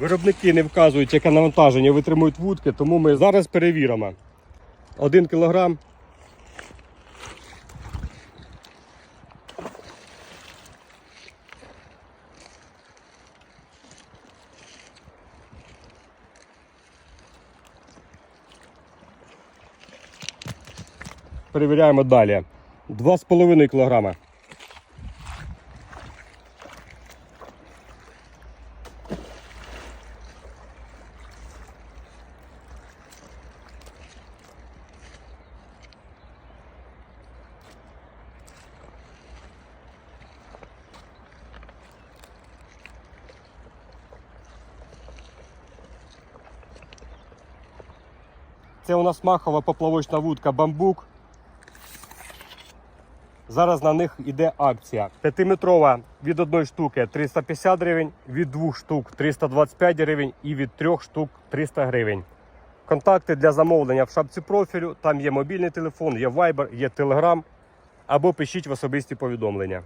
Виробники не вказують, яке навантаження витримують вудки, тому ми зараз перевіримо. 1 кілограм. Перевіряємо далі. 2,5 кілограма. Це у нас махова поплавочна вудка бамбук. Зараз на них йде акція. П'ятиметрова від одної штуки 350 гривень, від двох штук 325 гривень і від трьох штук 300 гривень. Контакти для замовлення в шапці профілю. Там є мобільний телефон, є Viber, є Telegram. Або пишіть в особисті повідомлення.